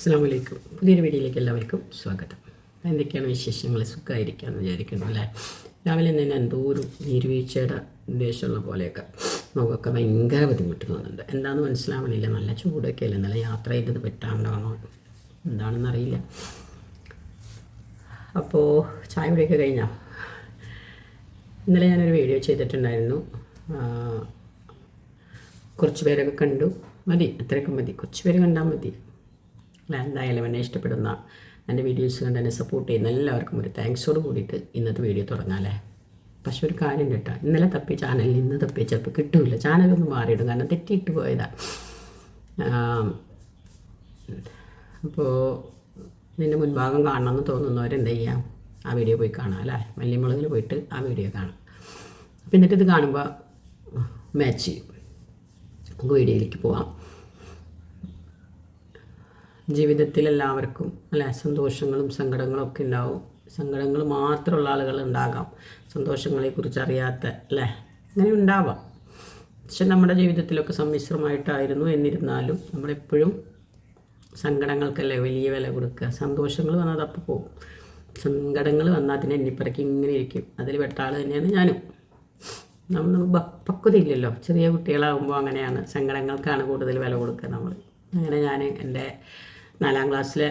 അസ്സാം വലൈക്കും പുതിയൊരു വീഡിയോയിലേക്ക് എല്ലാവർക്കും സ്വാഗതം. എന്തൊക്കെയാണ് വിശേഷങ്ങൾ സുഖമായിരിക്കാമെന്ന് വിചാരിക്കുന്നു അല്ലേ? രാവിലെ തന്നെ എന്തോ ഒരു നീരുവീഴ്ചയുടെ ഉദ്ദേശമുള്ള പോലെയൊക്കെ. നമുക്കൊക്കെ ഭയങ്കര ബുദ്ധിമുട്ട് തോന്നുന്നുണ്ട് എന്താണെന്ന് മനസ്സിലാവണില്ല. നല്ല ചൂടൊക്കെ അല്ലേ? നല്ല യാത്ര ചെയ്തത് എന്താണെന്ന് അറിയില്ല. അപ്പോൾ ചായ കുടിയൊക്കെ കഴിഞ്ഞോ? ഇന്നലെ ഞാനൊരു വീഡിയോ ചെയ്തിട്ടുണ്ടായിരുന്നു. കുറച്ച് പേരൊക്കെ കണ്ടു. മതി. അത്രയൊക്കെ മതി. കുറച്ച് പേര് കണ്ടാൽ മതി. അല്ല എന്തായാലും എന്നെ ഇഷ്ടപ്പെടുന്ന എന്റെ വീഡിയോസ് കണ്ട് എന്നെ സപ്പോർട്ട് ചെയ്യുന്ന എല്ലാവർക്കും ഒരു താങ്ക്സോട് കൂടിയിട്ട് ഇന്നത്തെ വീഡിയോ തുടങ്ങാമല്ലേ പക്ഷെ ഒരു കാര്യം കേട്ടോ ഇന്നലെ തപ്പി ചാനലിൽ ഇന്ന് തപ്പി ചിലപ്പോൾ കിട്ടില്ല ചാനലൊന്ന് മാറിയിടും കാരണം തെറ്റിയിട്ട് പോയതാണ് അപ്പോൾ നിന്റെ മുൻഭാഗം കാണണമെന്ന് തോന്നുന്നവരെന്ത് ചെയ്യാം? ആ വീഡിയോ പോയി കാണാം അല്ലേ? മല്ലിമുളകിൽ പോയിട്ട് ആ വീഡിയോ കാണാം. അപ്പം എന്നിട്ട് ഇത് കാണുമ്പോൾ മാച്ച് ചെയ്യും. വീഡിയോയിലേക്ക് പോവാം. ജീവിതത്തിൽ എല്ലാവർക്കും അല്ലെ? സന്തോഷങ്ങളും സങ്കടങ്ങളും ഒക്കെ ഉണ്ടാവും. സങ്കടങ്ങൾ മാത്രമുള്ള ആളുകൾ ഉണ്ടാകാം. സന്തോഷങ്ങളെക്കുറിച്ച് അറിയാത്ത അല്ലേ? അങ്ങനെ ഉണ്ടാവാം. പക്ഷെ നമ്മുടെ ജീവിതത്തിലൊക്കെ സമ്മിശ്രമായിട്ടായിരുന്നു എന്നിരുന്നാലും നമ്മളെപ്പോഴും സങ്കടങ്ങൾക്കല്ലേ വലിയ വില കൊടുക്കുക? സന്തോഷങ്ങൾ വന്നാൽ അപ്പോൾ പോകും. സങ്കടങ്ങൾ വന്നാൽ അതിനെ എണ്ണിപ്പറക്കി ഇങ്ങനെ ഇരിക്കും. അതിൽ പെട്ട ആൾ തന്നെയാണ് ഞാനും. നമ്മൾ പക്വതയില്ലല്ലോ. ചെറിയ കുട്ടികളാകുമ്പോൾ അങ്ങനെയാണ്. സങ്കടങ്ങൾക്കാണ് കൂടുതൽ വില കൊടുക്കുക നമ്മൾ അങ്ങനെ ഞാൻ എന്റെ നാലാം ക്ലാസ്സിലെ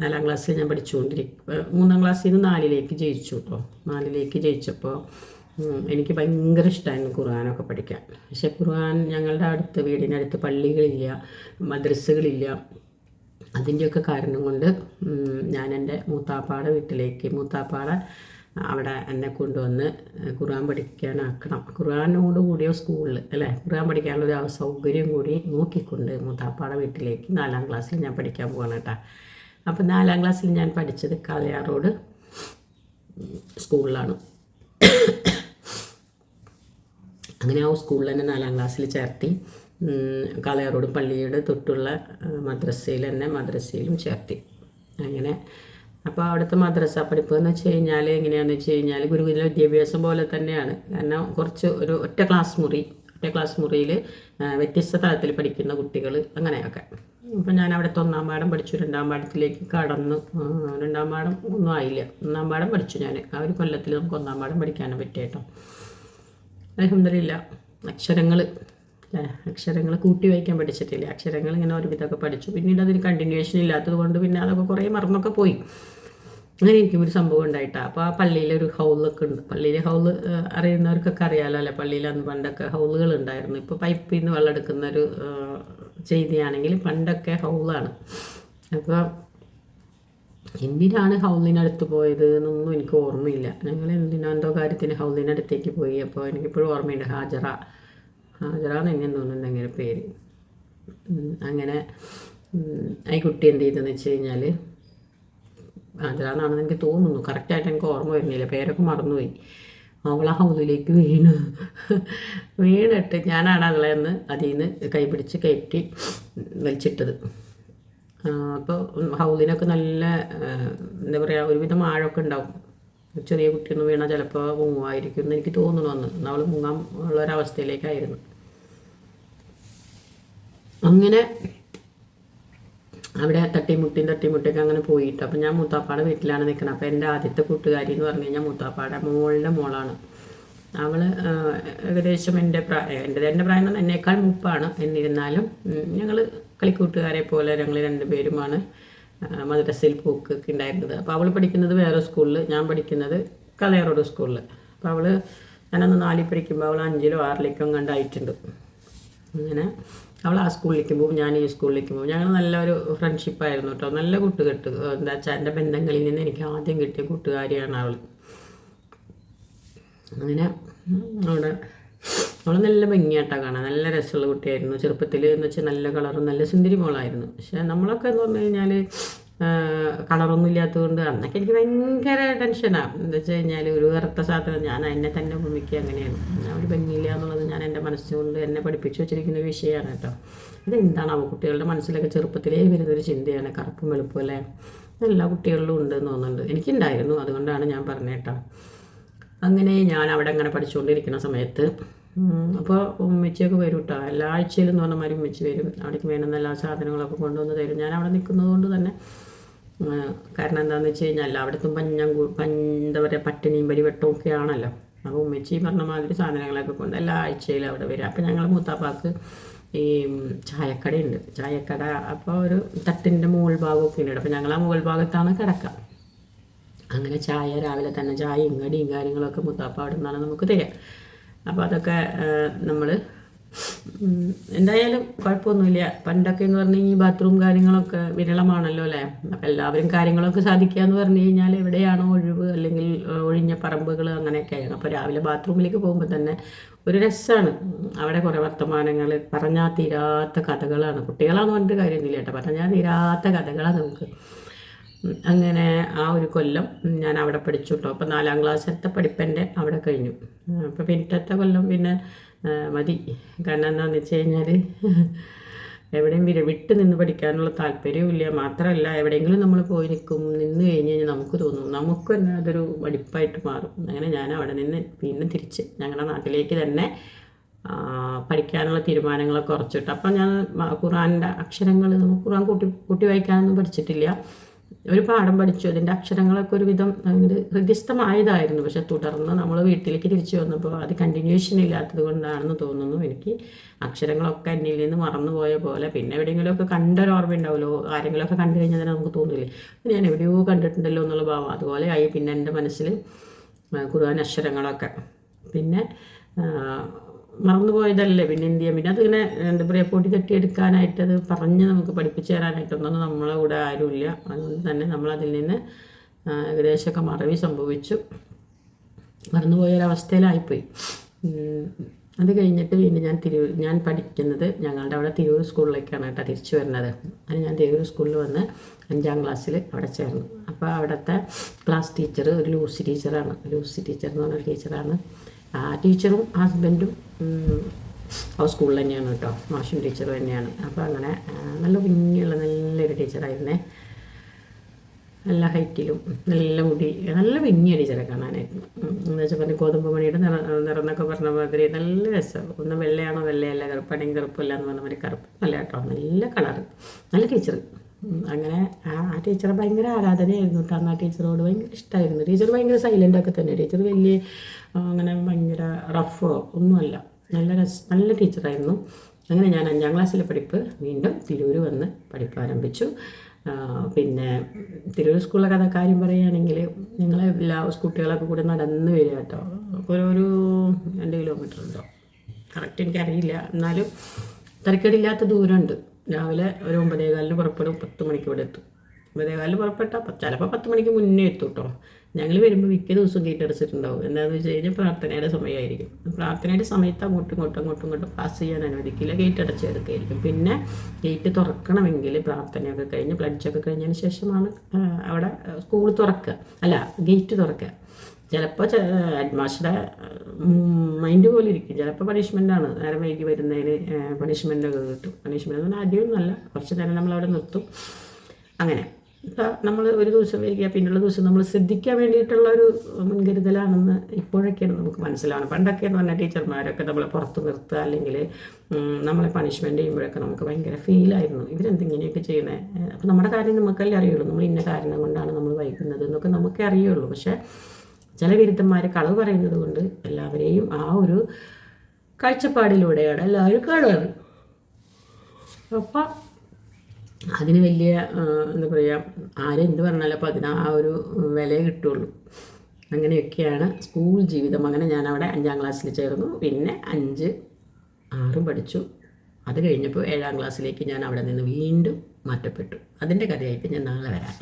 നാലാം ക്ലാസ്സിൽ ഞാൻ പഠിച്ചുകൊണ്ടിരിക്കും മൂന്നാം ക്ലാസ്സിൽ നിന്ന് നാലിലേക്ക് ജയിച്ചു കേട്ടോ നാലിലേക്ക് ജയിച്ചപ്പോൾ എനിക്ക് ഭയങ്കര ഇഷ്ടമായിരുന്നു ഖുർആാനൊക്കെ പഠിക്കാൻ. പക്ഷേ ഖുർആൻ ഞങ്ങളുടെ അടുത്ത് വീടിനടുത്ത് പള്ളികളില്ല മദ്രസകളില്ല. അതിന്റെയൊക്കെ കാരണം കൊണ്ട് ഞാൻ എന്റെ മൂത്താപ്പാടെ വീട്ടിലേക്ക് മൂത്താപ്പാടെ അവിടെ എന്നെ കൊണ്ടുവന്ന് ഖുർആൻ പഠിക്കാനാക്കണം. ഖുർആനോട് കൂടിയോ സ്കൂളിൽ അല്ലേ? ഖുർആൻ പഠിക്കാനുള്ള ഒരു അവ- സൗകര്യം കൂടി നോക്കിക്കൊണ്ട് മൂത്താപ്പാടെ വീട്ടിലേക്ക് നാലാം ക്ലാസ്സിൽ ഞാൻ പഠിക്കാൻ പോകണം കേട്ടോ. അപ്പം നാലാം ക്ലാസ്സിൽ ഞാൻ പഠിച്ചത് കാലയാറോട് സ്കൂളിലാണ്. അങ്ങനെ ആ സ്കൂളിൽ തന്നെ നാലാം ക്ലാസ്സിൽ ചേർത്തി കാളയാറോട് പള്ളിയുടെ തൊട്ടുള്ള മദ്രസയിൽ തന്നെ മദ്രസയിലും ചേർത്തി. അങ്ങനെ അപ്പോൾ അവിടുത്തെ മദ്രസ പഠിപ്പ് എന്ന് വെച്ച് കഴിഞ്ഞാൽ എങ്ങനെയാണെന്ന് വെച്ച് കഴിഞ്ഞാൽ ഗുരുകുല വിദ്യാഭ്യാസം പോലെ തന്നെയാണ്. കാരണം കുറച്ച് ഒരു ഒറ്റ ക്ലാസ് മുറി ഒറ്റ ക്ലാസ് മുറിയിൽ വ്യത്യസ്ത തലത്തിൽ പഠിക്കുന്ന കുട്ടികൾ അങ്ങനെയൊക്കെ. അപ്പം ഞാൻ അവിടുത്തെ ഒന്നാം പാഠം പഠിച്ചു. രണ്ടാം പാഠത്തിലേക്ക് കടന്നു. രണ്ടാം പാഠം ഒന്നും ആയില്ല. ഒന്നാം പാഠം പഠിച്ചു ഞാൻ ആ ഒരു കൊല്ലത്തിൽ നമുക്ക് ഒന്നാം പാഠം പഠിക്കാനും പറ്റിയേട്ടോ അലഹമില്ല അക്ഷരങ്ങൾ അക്ഷരങ്ങൾ കൂട്ടി വായിക്കാൻ പഠിച്ചിട്ടില്ല. അക്ഷരങ്ങൾ ഇങ്ങനെ ഒരുവിധമൊക്കെ പഠിച്ചു. പിന്നീട് അതിന് കണ്ടിന്യൂവേഷൻ ഇല്ലാത്തത് കൊണ്ട് പിന്നെ അതൊക്കെ കുറേ മറന്നൊക്കെ പോയി. അങ്ങനെ എനിക്കും ഒരു സംഭവം ഉണ്ടായിട്ട. അപ്പോൾ ആ പള്ളിയിലൊരു ഹൗളൊക്കെ ഉണ്ട്. പള്ളിയിലെ ഹൗൾ അറിയുന്നവർക്കൊക്കെ അറിയാലോ അല്ലേ? പള്ളിയിൽ അന്ന് പണ്ടൊക്കെ ഹൗളുകൾ ഉണ്ടായിരുന്നു. ഇപ്പോൾ പൈപ്പിൽ നിന്ന് വെള്ളം എടുക്കുന്ന ഒരു ചെയ്തിയാണെങ്കിൽ പണ്ടൊക്കെ ഹൗളാണ്. അപ്പോൾ എന്തിനാണ് ഹൗലിനടുത്ത് പോയത് എന്നൊന്നും എനിക്ക് ഓർമ്മയില്ല. ഞങ്ങൾ എന്തിനാ എന്തോ കാര്യത്തിന് ഹൗലിനടുത്തേക്ക് പോയി. അപ്പോൾ എനിക്കിപ്പോഴും ഓർമ്മയുണ്ട്. ഹാജറ. ഹാജറ എന്ന് എങ്ങനെ തോന്നുന്നുണ്ട് അങ്ങനെ പേര്. അങ്ങനെ ഈ കുട്ടി എന്ത് ചെയ്തെന്ന് വെച്ച് കഴിഞ്ഞാൽ ഹാജറ എനിക്ക് തോന്നുന്നു. കറക്റ്റായിട്ട് എനിക്ക് ഓർമ്മ വരുന്നില്ല. പേരൊക്കെ മറന്നുപോയി. അവൾ ആ ഹൗലിലേക്ക് വീണു. വീണിട്ട് ഞാനാണ് അവളെന്ന് അതിൽ നിന്ന് കൈപിടിച്ച് കയറ്റി വലിച്ചിട്ടത്. അപ്പോൾ ഹൗദിനൊക്കെ നല്ല എന്താ പറയുക ഒരുവിധം ആഴമൊക്കെ ഉണ്ടാവും. ചെറിയ കുട്ടിയൊന്നും വീണാൽ ചിലപ്പോൾ മുങ്ങുമായിരിക്കും എന്ന് എനിക്ക് തോന്നുന്നു അന്ന്. അവൾ മുങ്ങാൻ ഉള്ള ഒരവസ്ഥയിലേക്കായിരുന്നു. അങ്ങനെ അവിടെ തട്ടിമുട്ടിയും തട്ടിമുട്ടിയൊക്കെ അങ്ങനെ പോയിട്ട്. അപ്പം ഞാൻ മൂത്താപ്പാടെ വീട്ടിലാണ് നിൽക്കുന്നത് അപ്പോൾ എന്റെ ആദ്യത്തെ കൂട്ടുകാരി എന്ന് പറഞ്ഞു കഴിഞ്ഞാൽ മൂത്താപ്പാടെ മോളുടെ മോളാണ്. അവൾ ഏകദേശം എന്റെ പ്രായം എന്റെ എന്റെ പ്രായം എന്ന് പറഞ്ഞാൽ എന്നേക്കാൾ മുപ്പാണ്. എന്നിരുന്നാലും ഞങ്ങൾ കളിക്കൂട്ടുകാരെ പോലെ ഞങ്ങൾ രണ്ടുപേരുമാണ് മദ്രസയിൽ പോക്കൊക്കെ ഉണ്ടായിരുന്നത്. അപ്പോൾ അവൾ പഠിക്കുന്നത് വേറെ സ്കൂളിൽ ഞാൻ പഠിക്കുന്നത് കലയറോഡ് സ്കൂളിൽ അപ്പോൾ അവൾ ഞാനന്ന് നാലിൽ പഠിക്കുമ്പോൾ അവൾ അഞ്ചിലോ ആറിലേക്കോ കണ്ടായിട്ടുണ്ട് അങ്ങനെ അവൾ ആ സ്കൂളിലേക്ക് പോകും ഞാൻ ഈ സ്കൂളിലേക്ക് പോകും. ഞങ്ങൾ നല്ലൊരു ഫ്രണ്ട്ഷിപ്പായിരുന്നു കേട്ടോ നല്ല കൂട്ടുകെട്ട് എന്താ വെച്ചാൽ എന്റെ ബന്ധങ്ങളിൽ നിന്ന് എനിക്ക് ആദ്യം കിട്ടിയ കൂട്ടുകാരിയാണ് അവൾ അങ്ങനെ അവിടെ അവൾ നല്ല ഭംഗിയായിട്ടാണ് കാണാൻ നല്ല രസമുള്ള കുട്ടിയായിരുന്നു. ചെറുപ്പത്തിൽ എന്ന് വെച്ചാൽ നല്ല കളറും നല്ല സുന്ദരി മോളായിരുന്നു. പക്ഷേ നമ്മളൊക്കെ എന്ന് പറഞ്ഞു കഴിഞ്ഞാൽ കളറൊന്നും ഇല്ലാത്തതുകൊണ്ട് അന്നൊക്കെ എനിക്ക് ഭയങ്കര ടെൻഷനാണ് എന്താ വെച്ച് കഴിഞ്ഞാൽ ഒരു കറുത്ത സാധനം ഞാൻ എന്നെ തന്നെ ഭൂമിക്ക് അങ്ങനെയാണ്. ഞാൻ ഒരു ഭംഗിയില്ല എന്നുള്ളത് ഞാൻ എന്റെ മനസ്സുകൊണ്ട് എന്നെ പഠിപ്പിച്ചു വെച്ചിരിക്കുന്ന വിഷയമാണ് കേട്ടോ. അവ കുട്ടികളുടെ മനസ്സിലൊക്കെ ചെറുപ്പത്തിലേ വരുന്നൊരു ചിന്തയാണ് കറുപ്പും വെളുപ്പും അല്ലേ? എല്ലാ കുട്ടികളിലും ഉണ്ട് എന്ന് തോന്നുന്നുണ്ട്. എനിക്കുണ്ടായിരുന്നു അതുകൊണ്ടാണ് ഞാൻ പറഞ്ഞേട്ടോ അങ്ങനെ ഞാൻ അവിടെ അങ്ങനെ പഠിച്ചുകൊണ്ടിരിക്കുന്ന സമയത്ത് അപ്പോൾ ഉമ്മച്ചിയൊക്കെ വരും കേട്ടോ എല്ലാ ആഴ്ചയിലും എന്ന് പറഞ്ഞ മാതിരി ഉമ്മച്ചി വരും. അവിടേക്ക് വേണ്ടുന്ന എല്ലാ സാധനങ്ങളൊക്കെ കൊണ്ടുവന്ന് തരും. ഞാൻ അവിടെ നിൽക്കുന്നത് കൊണ്ട് തന്നെ കാരണം എന്താണെന്ന് വെച്ച് കഴിഞ്ഞാൽ അവിടുത്തെ പഞ്ഞം എന്താ പറയുക പട്ടിണിയും പരിവട്ടവും ഒക്കെ ആണല്ലോ. അപ്പോൾ ഉമ്മച്ചി പറഞ്ഞ മാതിരി സാധനങ്ങളൊക്കെ കൊണ്ട് എല്ലാ ആഴ്ചയിലും അവിടെ വരും. അപ്പോൾ ഞങ്ങൾ മൂത്താപ്പാക്ക് ഈ ചായക്കടയുണ്ട്. ചായക്കട അപ്പോൾ ഒരു തട്ടിന്റെ മുകൾ ഭാഗമൊക്കെ ഉണ്ട്. അപ്പോൾ ഞങ്ങൾ ആ മുകൾ ഭാഗത്താണ് കിടക്കുക അങ്ങനെ ചായ രാവിലെ തന്നെ ചായയും കടിയും കാര്യങ്ങളൊക്കെ മുത്താപ്പ അവിടെ നിന്നാണ് നമുക്ക് തരിക. അപ്പോൾ അതൊക്കെ നമ്മൾ എന്തായാലും കുഴപ്പമൊന്നുമില്ല. പണ്ടൊക്കെ എന്ന് പറഞ്ഞു കഴിഞ്ഞാൽ ബാത്റൂം കാര്യങ്ങളൊക്കെ വിരളമാണല്ലോ അല്ലേ? അപ്പം എല്ലാവരും കാര്യങ്ങളൊക്കെ സാധിക്കുക എന്ന് പറഞ്ഞു കഴിഞ്ഞാൽ എവിടെയാണോ ഒഴിവ് അല്ലെങ്കിൽ ഒഴിഞ്ഞ പറമ്പുകൾ അങ്ങനെയൊക്കെയാണ് അപ്പോൾ രാവിലെ ബാത്റൂമിലേക്ക് പോകുമ്പോൾ തന്നെ ഒരു രസമാണ് അവിടെ കുറേ വർത്തമാനങ്ങൾ പറഞ്ഞാൽ തീരാത്ത കഥകളാണ്. കുട്ടികളാണെന്ന് പറഞ്ഞിട്ട് കാര്യമൊന്നുമില്ല കേട്ടോ. പറഞ്ഞാൽ തീരാത്ത കഥകളാണ് നമുക്ക്. അങ്ങനെ ആ ഒരു കൊല്ലം ഞാൻ അവിടെ പഠിച്ചു കേട്ടോ അപ്പോൾ നാലാം ക്ലാസ്സിലത്തെ പഠിപ്പന്റെ അവിടെ കഴിഞ്ഞു. അപ്പോൾ പിന്നത്തെ കൊല്ലം പിന്നെ മതി. കാരണം എന്താണെന്ന് വെച്ച് കഴിഞ്ഞാൽ എവിടെയും വിട്ട് നിന്ന് പഠിക്കാനുള്ള താല്പര്യമില്ല മാത്രമല്ല എവിടെയെങ്കിലും നമ്മൾ പോയി നിൽക്കും നിന്ന് കഴിഞ്ഞ് കഴിഞ്ഞാൽ നമുക്ക് തോന്നും. നമുക്ക് തന്നെ അതൊരു മടിപ്പായിട്ട് മാറും. അങ്ങനെ ഞാൻ അവിടെ നിന്ന് പിന്നെ തിരിച്ച് ഞങ്ങളുടെ നാട്ടിലേക്ക് തന്നെ പഠിക്കാനുള്ള തീരുമാനങ്ങളൊക്കെ കുറച്ചിട്ട് അപ്പം ഞാൻ ഖുറാന്റെ അക്ഷരങ്ങൾ നമുക്ക് ഖുറാൻ കൂട്ടി കൂട്ടി വായിക്കാനൊന്നും പഠിച്ചിട്ടില്ല. ഒരു പാഠം പഠിച്ചു. അതിന്റെ അക്ഷരങ്ങളൊക്കെ ഒരുവിധം ഹൃദ്യസ്ഥമായതായിരുന്നു പക്ഷെ തുടർന്ന് നമ്മൾ വീട്ടിലേക്ക് തിരിച്ചു വന്നപ്പോൾ അത് കണ്ടിന്യൂഷൻ ഇല്ലാത്തത് കൊണ്ടാണെന്ന് തോന്നുന്നു. എനിക്ക് അക്ഷരങ്ങളൊക്കെ എന്നിൽ നിന്ന് മറന്നുപോയ പോലെ. പിന്നെ എവിടെയെങ്കിലുമൊക്കെ കണ്ടൊരു ഓർമ്മ ഉണ്ടാവുമല്ലോ ആരെങ്കിലുമൊക്കെ കണ്ടു കഴിഞ്ഞാൽ തന്നെ നമുക്ക് തോന്നില്ലേ? ഞാൻ എവിടെയോ കണ്ടിട്ടുണ്ടല്ലോ എന്നുള്ള ഭാവം. അതുപോലെ ആയി പിന്നെ എന്റെ മനസ്സിൽ ഖുർആൻ അക്ഷരങ്ങളൊക്കെ. പിന്നെ മറന്നുപോയതല്ലേ പിന്നെ എന്ത് ചെയ്യാം പിന്നെ അതിങ്ങനെ എന്താ പറയുക പൊടി തട്ടിയെടുക്കാനായിട്ട് അത് പറഞ്ഞ് നമുക്ക് പഠിപ്പിച്ചു തരാനായിട്ടൊന്നും നമ്മളെ കൂടെ ആരുമില്ല. അതുകൊണ്ട് തന്നെ നമ്മളതിൽ നിന്ന് ഏകദേശമൊക്കെ മറവി സംഭവിച്ചു. മറന്നുപോയൊരവസ്ഥയിലായിപ്പോയി. അത് കഴിഞ്ഞിട്ട് പിന്നെ ഞാൻ തിരൂർ ഞാൻ പഠിക്കുന്നത് ഞങ്ങളുടെ അവിടെ തിരൂർ സ്കൂളിലേക്കാണ് കേട്ടോ തിരിച്ചു വരുന്നത്. അത് ഞാൻ തിരൂർ സ്കൂളിൽ വന്ന് അഞ്ചാം ക്ലാസ്സിൽ അവിടെ ചേർന്നു. അപ്പോൾ അവിടുത്തെ ക്ലാസ് ടീച്ചർ ഒരു ലൂസി ടീച്ചറാണ്. ലൂസി ടീച്ചർ എന്ന് പറഞ്ഞ ടീച്ചറാണ്. ആ ടീച്ചറും ഹസ്ബൻഡും ആ സ്കൂളിൽ തന്നെയാണ് കേട്ടോ. മാഷും ടീച്ചർ തന്നെയാണ്. അപ്പോൾ അങ്ങനെ നല്ല ഭംഗിയുള്ള നല്ലൊരു ടീച്ചറായിരുന്നേ നല്ല ഹൈറ്റിലും നല്ല മുടി നല്ല ഭംഗിയ ടീച്ചറെ കാണാനായിരുന്നു. എന്ന് വെച്ചാൽ പറഞ്ഞ ഗോതമ്പ് മണിയുടെ നിറ നിറന്നൊക്കെ പറഞ്ഞ മാതിരി നല്ല രസം. ഒന്ന് വെള്ളയാണോ വെള്ളയല്ല കറുപ്പാണെങ്കിൽ കറുപ്പല്ല എന്ന് പറഞ്ഞ മാതിരി കറുപ്പ്. നല്ല കേട്ടോ നല്ല കളറ് നല്ല ടീച്ചർ അങ്ങനെ ആ ടീച്ചറെ ഭയങ്കര ആരാധനയായിരുന്നു കേട്ടോ. ആ ടീച്ചറോട് ഭയങ്കര ഇഷ്ടമായിരുന്നു ടീച്ചർ ഭയങ്കര സൈലന്റ് ഒക്കെ തന്നെ. ടീച്ചർ വലിയ അങ്ങനെ ഭയങ്കര റഫോ ഒന്നുമല്ല. നല്ല രസ നല്ല ടീച്ചറായിരുന്നു. അങ്ങനെ ഞാൻ അഞ്ചാം ക്ലാസ്സിലെ പഠിപ്പ് വീണ്ടും തിരൂർ വന്ന് പഠിപ്പ് ആരംഭിച്ചു. പിന്നെ തിരൂർ സ്കൂളിലെ കഥ കാര്യം പറയുകയാണെങ്കിൽ ഞങ്ങളെ എല്ലാ കുട്ടികളൊക്കെ കൂടെ നടന്ന് വരിക കേട്ടോ. ഒരു രണ്ട് കിലോമീറ്റർ ഉണ്ടോ? കറക്റ്റ് എനിക്കറിയില്ല. എന്നാലും തിരക്കേടില്ലാത്ത ദൂരമുണ്ട്. രാവിലെ ഒരു ഒമ്പതേകാലിന് പുറപ്പെടും പത്ത് മണിക്ക് ഇവിടെ എത്തും. ഒമ്പതേകാലിന് പുറപ്പെട്ടാൽ ചിലപ്പോൾ പത്ത് മണിക്ക് മുന്നേ എത്തും കേട്ടോ ഞങ്ങൾ വരുമ്പോൾ മിക്ക ദിവസവും ഗേറ്റ് അടച്ചിട്ടുണ്ടാവും. എന്താണെന്ന് വെച്ച് കഴിഞ്ഞാൽ പ്രാർത്ഥനയുടെ സമയമായിരിക്കും. പ്രാർത്ഥനയുടെ സമയത്ത് അങ്ങോട്ടും ഇങ്ങോട്ടും അങ്ങോട്ടും ഇങ്ങോട്ടും പാസ് ചെയ്യാൻ അനുവദിക്കില്ല. ഗേറ്റ് അടച്ചെടുക്കുകയായിരിക്കും പിന്നെ ഗേറ്റ് തുറക്കണമെങ്കിൽ പ്രാർത്ഥനയൊക്കെ കഴിഞ്ഞ് പ്ലഡ്ജൊക്കെ കഴിഞ്ഞതിന് ശേഷമാണ് അവിടെ സ്കൂൾ തുറക്കുക. അല്ല ഗേറ്റ് തുറക്കുക. ചിലപ്പോൾ ഹെഡ്മാസ്റ്ററുടെ മൈൻഡ് പോലെ ഇരിക്കും. ചിലപ്പോൾ പണിഷ്മെന്റാണ് നേരം വൈകി വരുന്നതിന് പണിഷ്മെന്റൊക്കെ കിട്ടും. പണിഷ്മെന്റ് എന്ന് പറഞ്ഞാൽ അടിയൊന്നുമല്ല. കുറച്ച് നേരം നമ്മളവിടെ നിർത്തും. അങ്ങനെ. നമ്മൾ ഒരു ദിവസം വരിക പിന്നുള്ള ദിവസം നമ്മൾ ശ്രദ്ധിക്കാൻ വേണ്ടിയിട്ടുള്ള ഒരു മുൻകരുതലാണെന്ന് ഇപ്പോഴൊക്കെയാണ് നമുക്ക് മനസ്സിലാവണം പണ്ടൊക്കെ എന്ന് പറഞ്ഞാൽ ടീച്ചർമാരൊക്കെ നമ്മളെ പുറത്ത് നിർത്തുക അല്ലെങ്കിൽ നമ്മളെ പണിഷ്മെന്റ് ചെയ്യുമ്പോഴൊക്കെ നമുക്ക് ഭയങ്കര ഫീലായിരുന്നു ഇവരെന്തെങ്കിലുമൊക്കെ ചെയ്യണേ? അപ്പോൾ നമ്മുടെ കാര്യം നമുക്കല്ലേ അറിയുള്ളൂ. നമ്മൾ ഇന്ന കാരണം കൊണ്ടാണ് നമ്മൾ വൈകുന്നത് എന്നൊക്കെ നമുക്കേ അറിയുള്ളൂ. പക്ഷേ ചില വിരുദ്ധന്മാർ കളവ് പറയുന്നത് കൊണ്ട് എല്ലാവരെയും ആ ഒരു കാഴ്ചപ്പാടിലൂടെയാണ് എല്ലാവരും കളവ്. അപ്പം അതിന് വലിയ എന്താ പറയുക ആരും എന്ത് പറഞ്ഞാലും അപ്പോൾ അതിന് ആ ഒരു വില കിട്ടുള്ളൂ. അങ്ങനെയൊക്കെയാണ് സ്കൂൾ ജീവിതം. അങ്ങനെ ഞാൻ അവിടെ അഞ്ചാം ക്ലാസ്സിൽ ചേർന്നു. പിന്നെ അഞ്ച് ആറും പഠിച്ചു. അത് കഴിഞ്ഞപ്പോൾ ഏഴാം ക്ലാസ്സിലേക്ക് ഞാൻ അവിടെ നിന്ന് വീണ്ടും മാറ്റപ്പെട്ടു. അതിന്റെ കഥയായിട്ട് ഞാൻ നാളെ വരാം